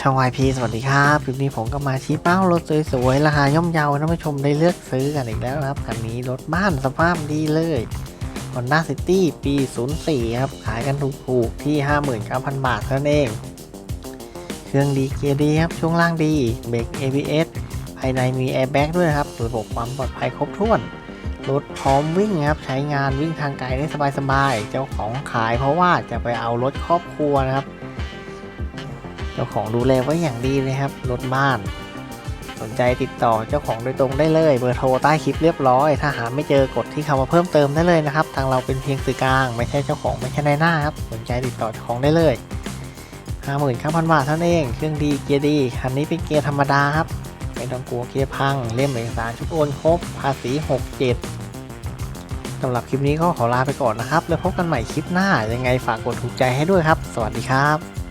ช่องไอพีสวัสดีครับคลิปนี้ผมก็มาชี้เป้ารถสวยๆราคาย่อมเยาท่านผู้ชมได้เลือกซื้อกันอีกแล้วครับคันนี้รถบ้านสภาพดีเลย Honda City ปี 04 ครับ ขายกันถูกๆที่ 59,000 บาทเท่านั้นเอง เครื่องดีเกียร์ดีครับ ช่วงล่างดีเบรก ABS ภายในมีแอร์แบ็กด้วยครับระบบความปลอดภัยครบถ้วน รถพร้อมวิ่งครับ ใช้งานวิ่งทางไกลได้สบายๆเจ้าของขายเพราะว่าจะไปเอารถครอบครัวนะครับ เจ้าของดูแลไว้อย่างดีเลยครับรถบ้าน สนใจติดต่อเจ้าของโดยตรงได้เลย เบอร์โทรใต้คลิปเรียบร้อย ถ้าหาไม่เจอกดที่คำว่าเพิ่มเติมได้เลยนะครับ ทางเราเป็นเพียงสื่อกลาง ไม่ใช่เจ้าของไม่ใช่นายหน้าครับสนใจติดต่อเจ้าของได้เลยห้าหมื่นห้าพันบาทเท่านั้นเอง เครื่องดีเกียร์ดีคันนี้เป็นเกียร์ธรรมดาครับไม่ต้องกลัวเกียร์พัง เล่มเอกสารชุดโอนครบ ภาษี 67สำหรับคลิปนี้ก็ขอลาไปก่อนนะครับ แล้วพบกันใหม่คลิปหน้า ยังไงฝากกดถูกใจให้ด้วยครับ สวัสดีครับ